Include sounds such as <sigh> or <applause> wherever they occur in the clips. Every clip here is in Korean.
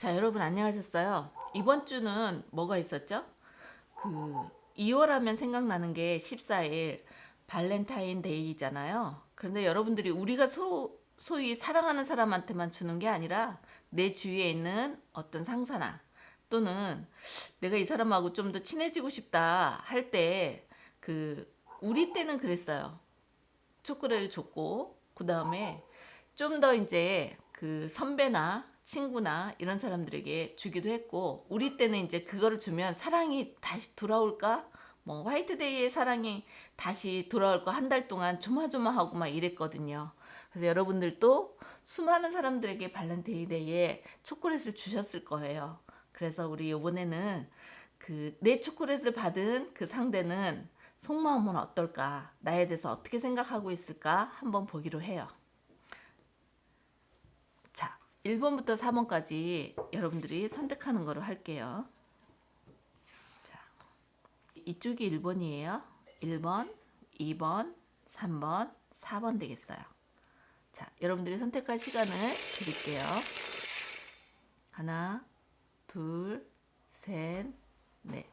자, 여러분 안녕하셨어요? 이번 주는 뭐가 있었죠? 그 2월 하면 생각나는 게 14일 발렌타인데이잖아요. 그런데 여러분들이 우리가 소, 소위 사랑하는 사람한테만 주는 게 아니라 내 주위에 있는 어떤 상사나 또는 내가 이 사람하고 좀 더 친해지고 싶다 할 때 그 우리 때는 그랬어요. 초콜릿을 줬고 그 다음에 좀 더 이제 그 선배나 친구나 이런 사람들에게 주기도 했고 우리 때는 이제 그거를 주면 사랑이 다시 돌아올까 뭐 화이트데이의 사랑이 다시 돌아올까 한 달 동안 조마조마하고 막 이랬거든요. 그래서 여러분들도 수많은 사람들에게 발렌타인데이에 초콜릿을 주셨을 거예요. 그래서 우리 이번에는 그 내 초콜릿을 받은 그 상대는 속마음은 어떨까? 나에 대해서 어떻게 생각하고 있을까? 한번 보기로 해요. 자, 1번부터 4번까지 여러분들이 선택하는 거로 할게요. 자, 이쪽이 1번이에요. 1번, 2번, 3번, 4번 되겠어요. 자, 여러분들이 선택할 시간을 드릴게요. 하나, 둘, 셋, 넷.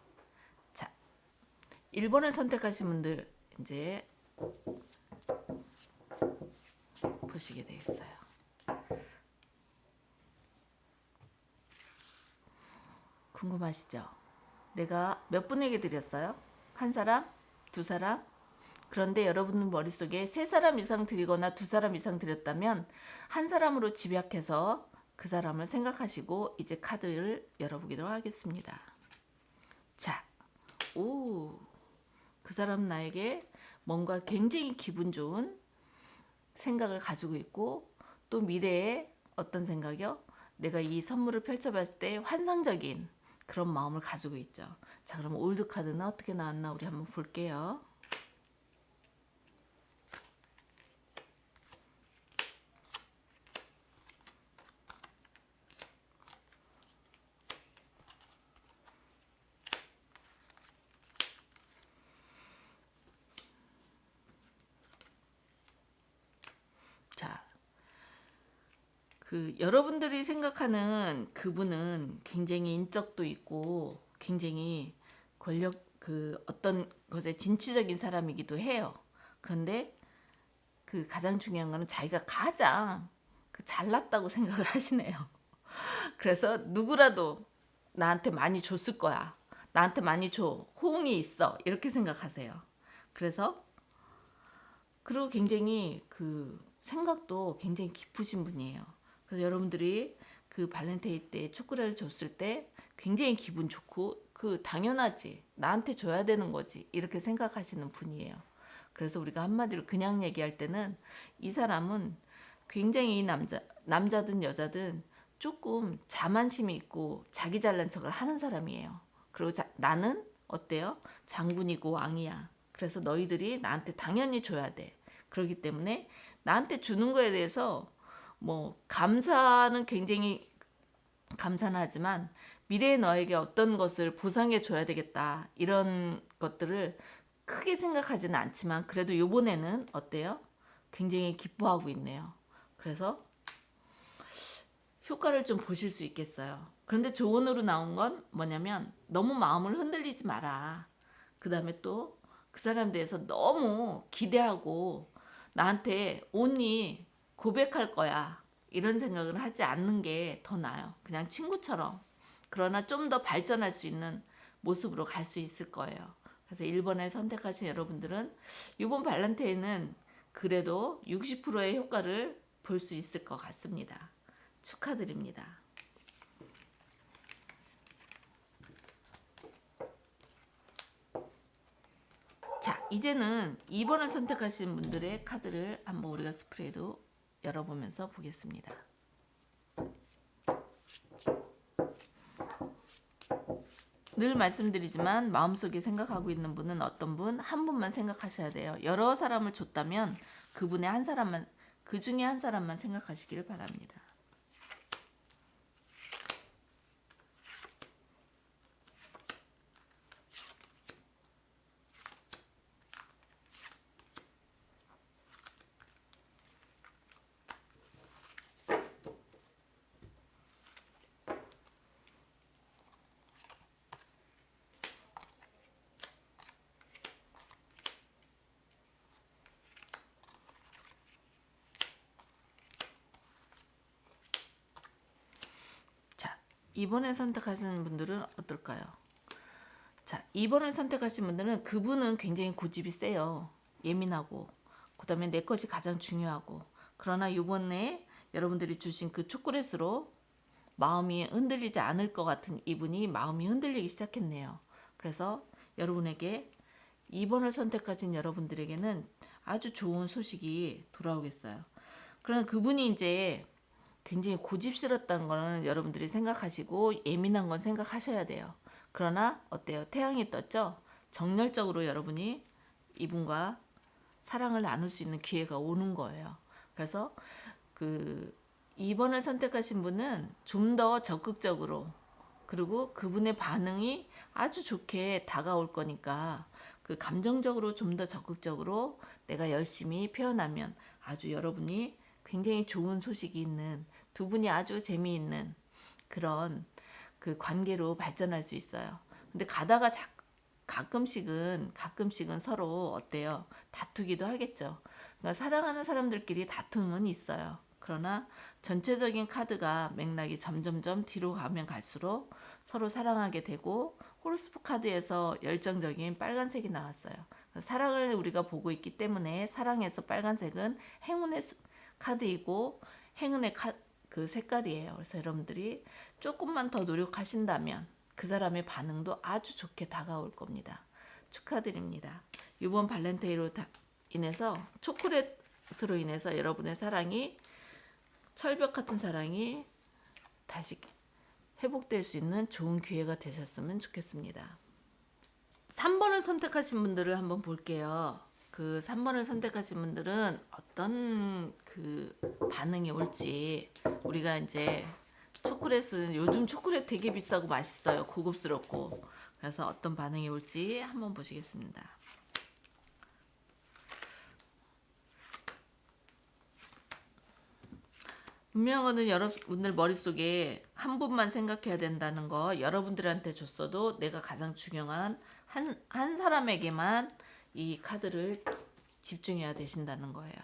자, 1번을 선택하신 분들 이제 보시게 되겠어요. 궁금하시죠? 내가 몇 분에게 드렸어요? 한 사람? 두 사람? 그런데 여러분 머릿속에 세 사람 이상 드리거나 두 사람 이상 드렸다면 한 사람으로 집약해서 그 사람을 생각하시고 이제 카드를 열어보도록 하겠습니다. 자, 오, 그 사람 나에게 뭔가 굉장히 기분 좋은 생각을 가지고 있고 또 미래에 어떤 생각이요? 내가 이 선물을 펼쳐봤을 때 환상적인 그런 마음을 가지고 있죠. 자, 그럼 올드 카드는 어떻게 나왔나 우리 한번 볼게요. 자, 그 여러분들이 생각하는 그분은 굉장히 인적도 있고 굉장히 권력 그 어떤 것에 진취적인 사람이기도 해요. 그런데 그 가장 중요한 거는 자기가 가장 그 잘났다고 생각을 <laughs> 하시네요. 그래서 누구라도 나한테 많이 줬을 거야. 나한테 많이 줘. 호응이 있어. 이렇게 생각하세요. 그래서 그리고 굉장히 그 생각도 굉장히 깊으신 분이에요. 그래서 여러분들이 그 발렌타인 때 초콜릿을 줬을 때 굉장히 기분 좋고 그 당연하지 나한테 줘야 되는 거지 이렇게 생각하시는 분이에요. 그래서 우리가 한마디로 그냥 얘기할 때는 이 사람은 굉장히 이 남자 남자든 여자든 조금 자만심이 있고 자기 잘난 척을 하는 사람이에요. 그리고 자, 나는 어때요? 장군이고 왕이야. 그래서 너희들이 나한테 당연히 줘야 돼. 그렇기 때문에 나한테 주는 거에 대해서 뭐 감사는 굉장히 감사는 하지만 미래의 너에게 어떤 것을 보상해 줘야 되겠다 이런 것들을 크게 생각하지는 않지만 그래도 요번에는 어때요? 굉장히 기뻐하고 있네요. 그래서 효과를 좀 보실 수 있겠어요. 그런데 조언으로 나온 건 뭐냐면 너무 마음을 흔들리지 마라. 그 다음에 또 그 사람 대해서 너무 기대하고 나한테 온니 고백할 거야. 이런 생각을 하지 않는 게 더 나아요. 그냥 친구처럼. 그러나 좀 더 발전할 수 있는 모습으로 갈 수 있을 거예요. 그래서 1번을 선택하신 여러분들은 이번 발란테인은 그래도 60%의 효과를 볼 수 있을 것 같습니다. 축하드립니다. 자, 이제는 2번을 선택하신 분들의 카드를 한번 우리가 스프레이로 열어보면서 보겠습니다. 늘 말씀드리지만 마음속에 생각하고 있는 분은 어떤 분, 한 분만 생각하셔야 돼요. 여러 사람을 줬다면 그분의 한 사람만, 그 중에 한 사람만 생각하시기를 바랍니다. 2번을 선택하시는 분들은 어떨까요? 자, 2번을 선택하신 분들은 그분은 굉장히 고집이 세요. 예민하고. 그 다음에 내 것이 가장 중요하고. 그러나 이번에 여러분들이 주신 그 초콜릿으로 마음이 흔들리지 않을 것 같은 이분이 마음이 흔들리기 시작했네요. 그래서 여러분에게 2번을 선택하신 여러분들에게는 아주 좋은 소식이 돌아오겠어요. 그러나 그분이 이제 굉장히 고집스럽다는 거는 여러분들이 생각하시고 예민한 건 생각하셔야 돼요. 그러나 어때요? 태양이 떴죠? 정열적으로 여러분이 이분과 사랑을 나눌 수 있는 기회가 오는 거예요. 그래서 그 2번을 선택하신 분은 좀 더 적극적으로 그리고 그분의 반응이 아주 좋게 다가올 거니까 그 감정적으로 좀 더 적극적으로 내가 열심히 표현하면 아주 여러분이 굉장히 좋은 소식이 있는 두 분이 아주 재미있는 그런 그 관계로 발전할 수 있어요. 근데 가다가 자, 가끔씩은 가끔씩은 서로 어때요? 다투기도 하겠죠. 그러니까 사랑하는 사람들끼리 다툼은 있어요. 그러나 전체적인 카드가 맥락이 점점점 뒤로 가면 갈수록 서로 사랑하게 되고 호로스프 카드에서 열정적인 빨간색이 나왔어요. 사랑을 우리가 보고 있기 때문에 사랑에서 빨간색은 행운의 수- 카드이고 행운의 카, 그 색깔이에요. 그래서 여러분들이 조금만 더 노력하신다면 그 사람의 반응도 아주 좋게 다가올 겁니다. 축하드립니다. 이번 다- 인해서 초콜릿으로 인해서 여러분의 사랑이 철벽 같은 사랑이 다시 회복될 수 있는 좋은 기회가 되셨으면 좋겠습니다. 3번을 선택하신 분들을 한번 볼게요. 그 3번을 선택하신 분들은 어떤 그 반응이 올지 우리가 이제 초콜릿은 요즘 초콜릿 되게 비싸고 맛있어요. 고급스럽고. 그래서 어떤 반응이 올지 한번 보시겠습니다. 분명한 거는 여러분들 머릿속에 한 분만 생각해야 된다는 거 여러분들한테 줬어도 내가 가장 중요한 한, 한 사람에게만 이 카드를 집중해야 되신다는 거예요.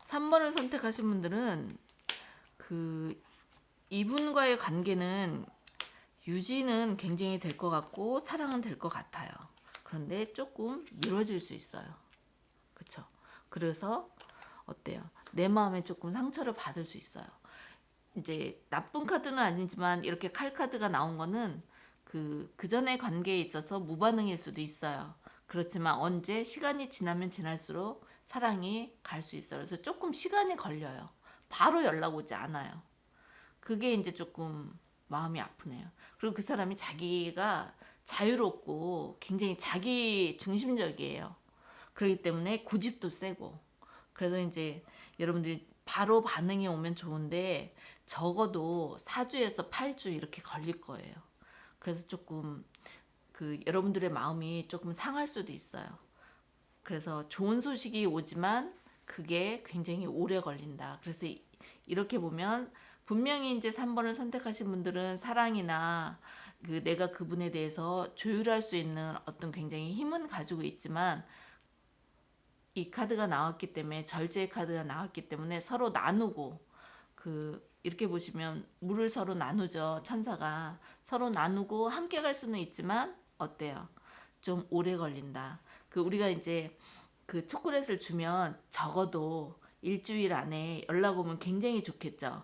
3번을 선택하신 분들은 그 이분과의 관계는 유지는 굉장히 될 것 같고 사랑은 될 것 같아요. 그런데 조금 미뤄질 수 있어요. 그쵸? 그래서 어때요? 내 마음에 조금 상처를 받을 수 있어요. 이제 나쁜 카드는 아니지만 이렇게 칼 카드가 나온 거는 그, 그 전의 관계에 있어서 무반응일 수도 있어요. 그렇지만 언제 시간이 지나면 지날수록 사랑이 갈 수 있어요. 그래서 조금 시간이 걸려요. 바로 연락 오지 않아요. 그게 이제 조금 마음이 아프네요. 그리고 그 사람이 자기가 자유롭고 굉장히 자기 중심적이에요. 그렇기 때문에 고집도 세고. 그래서 이제 여러분들이 바로 반응이 오면 좋은데 적어도 4주에서 8주 이렇게 걸릴 거예요. 그래서 조금 그 여러분들의 마음이 조금 상할 수도 있어요. 그래서 좋은 소식이 오지만 그게 굉장히 오래 걸린다. 그래서 이- 이렇게 보면 분명히 이제 3번을 선택하신 분들은 사랑이나 그 내가 그분에 대해서 조율할 수 있는 어떤 굉장히 힘은 가지고 있지만 이 카드가 나왔기 때문에 절제의 카드가 나왔기 때문에 서로 나누고 그 이렇게 보시면 물을 서로 나누죠. 천사가 서로 나누고 함께 갈 수는 있지만 어때요? 좀 오래 걸린다. 그 우리가 이제 그 초콜릿을 주면 적어도 일주일 안에 연락 오면 굉장히 좋겠죠.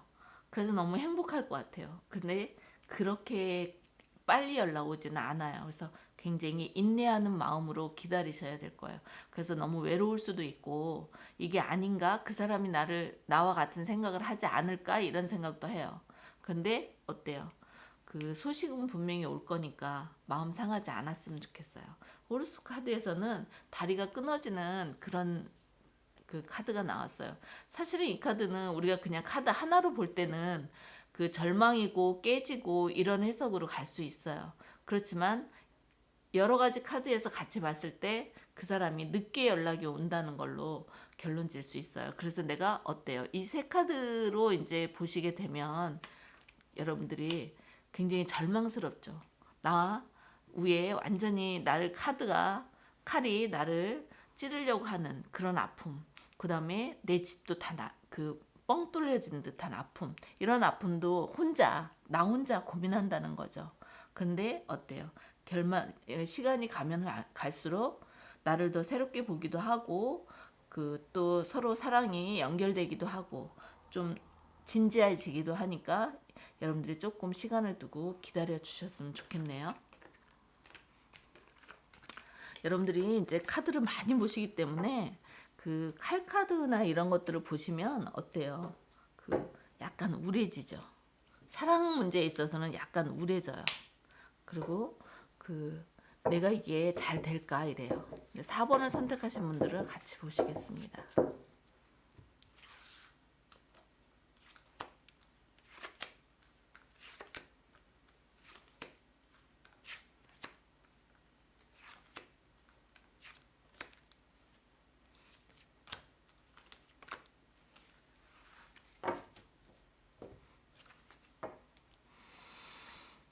그래서 너무 행복할 것 같아요. 근데 그렇게 빨리 연락 오지는 않아요. 그래서 굉장히 인내하는 마음으로 기다리셔야 될 거예요. 그래서 너무 외로울 수도 있고 이게 아닌가 그 사람이 나를 나와 같은 생각을 하지 않을까 이런 생각도 해요. 근데 어때요? 그 소식은 분명히 올 거니까 마음 상하지 않았으면 좋겠어요. 호르스 카드에서는 다리가 끊어지는 그런 그 카드가 나왔어요. 사실은 이 카드는 우리가 그냥 카드 하나로 볼 때는 그 절망이고 깨지고 이런 해석으로 갈 수 있어요. 그렇지만 여러 가지 카드에서 같이 봤을 때 그 사람이 늦게 연락이 온다는 걸로 결론 질 수 있어요. 그래서 내가 어때요? 이 세 카드로 이제 보시게 되면 여러분들이 굉장히 절망스럽죠. 나 위에 완전히 나를 카드가 칼이 나를 찌르려고 하는 그런 아픔. 그 다음에 내 집도 다그 뻥 뚫려진 듯한 아픔. 이런 아픔도 혼자 나 혼자 고민한다는 거죠. 그런데 어때요? 결말 예, 시간이 가면 가- 갈수록 나를 더 새롭게 보기도 하고 그 또 서로 사랑이 연결되기도 하고 좀 진지해지기도 하니까 여러분들이 조금 시간을 두고 기다려 주셨으면 좋겠네요. 여러분들이 이제 카드를 많이 보시기 때문에 그 칼카드나 이런 것들을 보시면 어때요? 그 약간 우울해지죠. 사랑 문제에 있어서는 약간 우울해져요. 그리고 그 내가 이게 잘 될까 이래요. 4번을 선택하신 분들을 같이 보시겠습니다.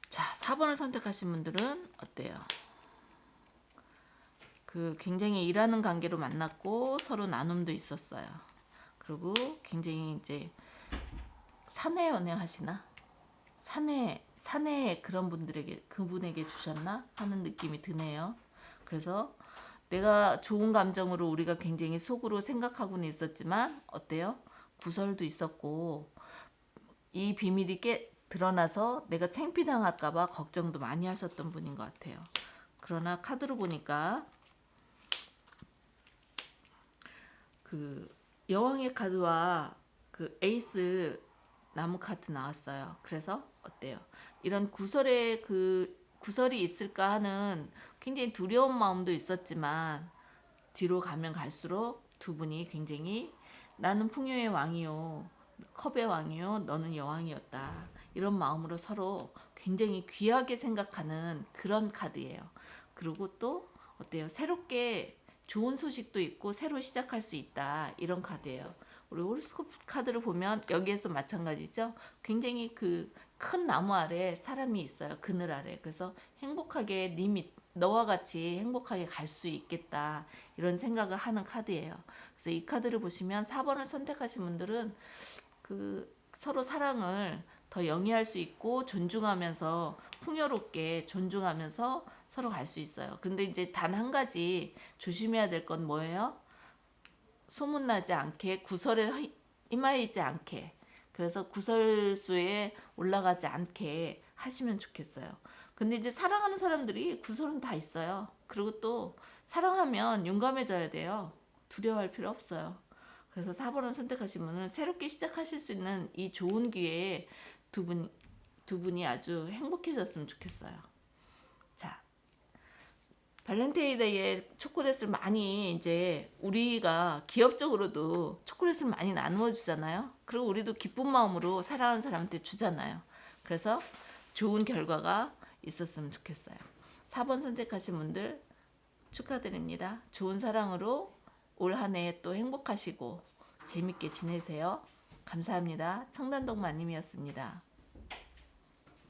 자, 4번을 선택하신 분들은 어때요? 그 굉장히 일하는 관계로 만났고 서로 나눔도 있었어요. 그리고 굉장히 이제 사내 연애 하시나? 사내 사내 그런 분들에게 그분에게 주셨나 하는 느낌이 드네요. 그래서 내가 좋은 감정으로 우리가 굉장히 속으로 생각하고는 있었지만 어때요? 구설도 있었고 이 비밀이 깨 드러나서 내가 창피당할까봐 걱정도 많이 하셨던 분인 것 같아요. 그러나 카드로 보니까 그 여왕의 카드와 그 에이스 나무 카드 나왔어요. 그래서 어때요? 이런 구설의 그 구설이 있을까 하는 굉장히 두려운 마음도 있었지만 뒤로 가면 갈수록 두 분이 굉장히 나는 풍요의 왕이요. 컵의 왕이요. 너는 여왕이었다. 이런 마음으로 서로 굉장히 귀하게 생각하는 그런 카드예요. 그리고 또 어때요? 새롭게 좋은 소식도 있고 새로 시작할 수 있다. 이런 카드예요. 우리 호로스코프 카드를 보면 여기에서 마찬가지죠. 굉장히 그 큰 나무 아래 사람이 있어요. 그늘 아래. 그래서 행복하게 님이 너와 같이 행복하게 갈 수 있겠다. 이런 생각을 하는 카드예요. 그래서 이 카드를 보시면 4번을 선택하신 분들은 그 서로 사랑을 더 영위할 수 있고 존중하면서 풍요롭게 존중하면서 서로 갈 수 있어요. 근데 이제 단 한 가지 조심해야 될 건 뭐예요? 소문나지 않게 구설에 힘하이지 않게 그래서 구설수에 올라가지 않게 하시면 좋겠어요. 근데 이제 사랑하는 사람들이 구설은 다 있어요. 그리고 또 사랑하면 용감해져야 돼요. 두려워할 필요 없어요. 그래서 4번을 선택하신 분은 새롭게 시작하실 수 있는 이 좋은 기회에 두 분, 두 분이 아주 행복해졌으면 좋겠어요. 자, 발렌타인데이에 초콜릿을 많이 이제 우리가 기업적으로도 초콜릿을 많이 나누어 주잖아요. 그리고 우리도 기쁜 마음으로 사랑하는 사람한테 주잖아요. 그래서 좋은 결과가 있었으면 좋겠어요. 4번 선택하신 분들 축하드립니다. 좋은 사랑으로 올 한 해 또 행복하시고 재밌게 지내세요. 감사합니다. 청담동 마님이었습니다.